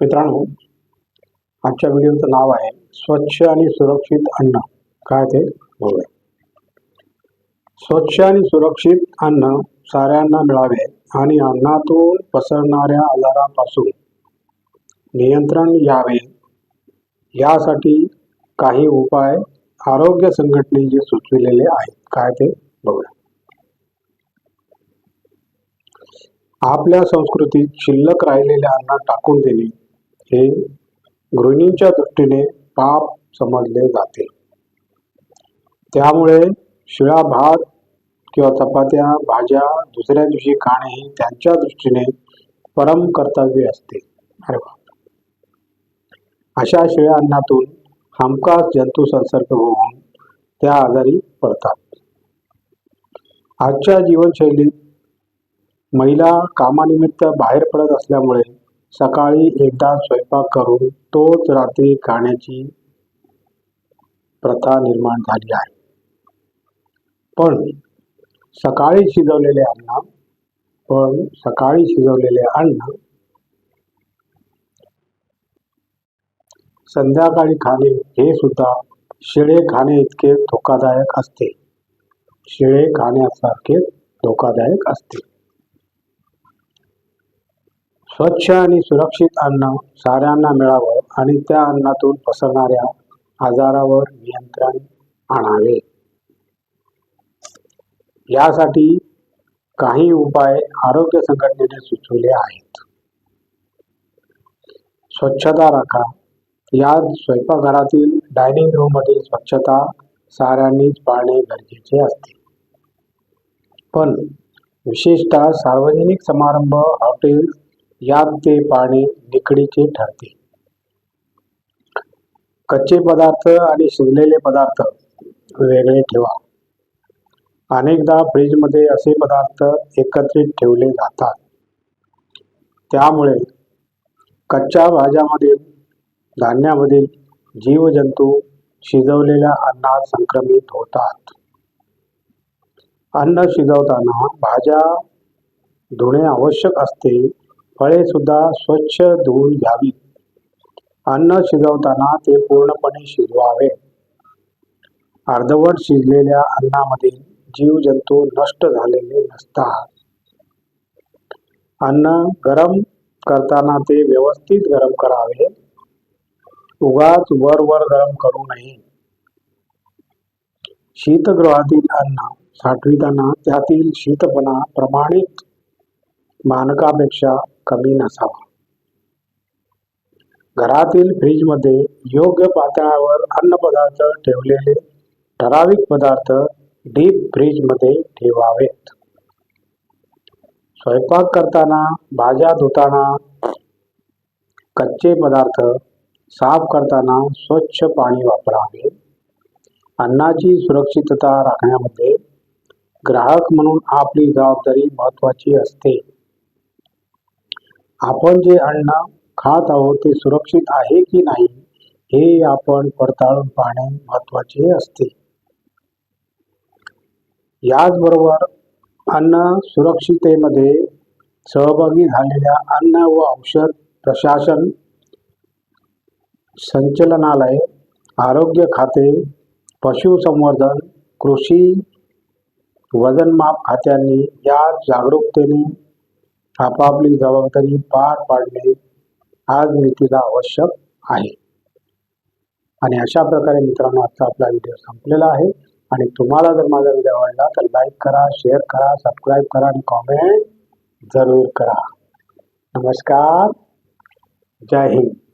मित्रांनो आजच्या व्हिडिओचं नाव आहे स्वच्छ आणि सुरक्षित अन्न. काय ते? बघूया स्वच्छ आणि सुरक्षित अन्न साऱ्यांना मिळावे आणि अन्नातून पसरणाऱ्या आजारापासून नियंत्रण यावे यासाठी काही उपाय आरोग्य संघटनेचे सुचविलेले आहेत. काय ते? बघूया आपल्या संस्कृतीत शिल्लक राहिलेल्या अन्न टाकून देणे हे गृहिणींच्या दृष्टीने पाप समजले जाते. त्यामुळे शिळा भात किंवा चपात्या भाज्या दुसऱ्या दिवशी खाणे हे त्यांच्या दृष्टीने परम कर्तव्य असते. अरे अशा शिळ्या अन्नातून हमखास जंतू संसर्ग होऊन त्या आजारी पडतात. आजच्या जीवनशैलीत महिला कामानिमित्त बाहेर पडत असल्यामुळे सकाळी एकदा स्वयंपाक करून तोच रात्री खाण्याची प्रथा निर्माण झाली आहे. पण सकाळी शिजवलेले अन्न पण सकाळी शिजवलेले अन्न संध्याकाळी खाणे हे सुद्धा शिळे खाणे इतके धोकादायक असते. शिळे खाण्यासारखे धोकादायक असते. स्वच्छ आणि सुरक्षित अन्न साऱ्यांना मिळावं आणि त्या अन्नातून पसरणाऱ्या आजारावर नियंत्रण आणावे. यासाठी काही उपाय आरोग्य संघटनेने सुचवले आहेत. स्वच्छता राखा. या स्वयंपाकघरातील डायनिंग रूममधील स्वच्छता साऱ्यांनीच पाळणे गरजेचे असते. पण विशेषतः सार्वजनिक समारंभ हॉटेल यात ते पाणी निकडीचे ठरते. कच्चे पदार्थ आणि शिजलेले पदार्थ वेगळे ठेवा. अनेकदा फ्रीजमध्ये असे पदार्थ एकत्रित ठेवले जातात. त्यामुळे कच्च्या भाज्यामधील धान्यामधील जीवजंतू शिजवलेल्या अन्नात संक्रमित होतात. अन्न शिजवताना भाज्या धुणे आवश्यक असते फळे सुद्धा स्वच्छ धुवून घ्यावी. अन्न शिजवताना ते पूर्णपणे शिजवावे. अर्धवट शिजलेल्या अन्नामधील जीवजंतू नष्ट झालेले नसतात. अन्न गरम करताना ते व्यवस्थित गरम करावे. उगाच वर वर गरम करू नये. शीतगृहातील अन्न साठविताना त्यातील शीतपणा प्रमाणित मानकापेक्षा कमी नसावा. घरातील फ्रीजमध्ये योग्य पातळावर अन्नपदार्थ ठेवलेले ठराविक पदार्थ डीप फ्रीजमध्ये ठेवावेत. स्वयंपाक करताना भाज्या धुताना कच्चे पदार्थ साफ करताना स्वच्छ पाणी वापरावे. अन्नाची सुरक्षितता राखण्यामध्ये ग्राहक म्हणून आपली जबाबदारी महत्वाची असते. आपण जे अन्न खात आहोत ते सुरक्षित आहे की नाही हे आपण पडताळून पाहणे महत्त्वाचे असते. याचबरोबर अन्न सुरक्षितेमध्ये सहभागी झालेल्या अन्न व औषध प्रशासन संचलनालय आरोग्य खाते पशुसंवर्धन कृषी वजनमाप खात्यांनी या जागरूकतेने आपापली जबाबदारी पार पाडणे आज नीतीला आवश्यक आहे. आणि अशा प्रकारे मित्रांनो आजचा आपला व्हिडिओ संपलेला आहे. आणि तुम्हाला जर माझा व्हिडिओ आवडला तर लाईक करा शेअर करा सबस्क्राईब करा आणि कॉमेंट जरूर करा. नमस्कार. जय हिंद.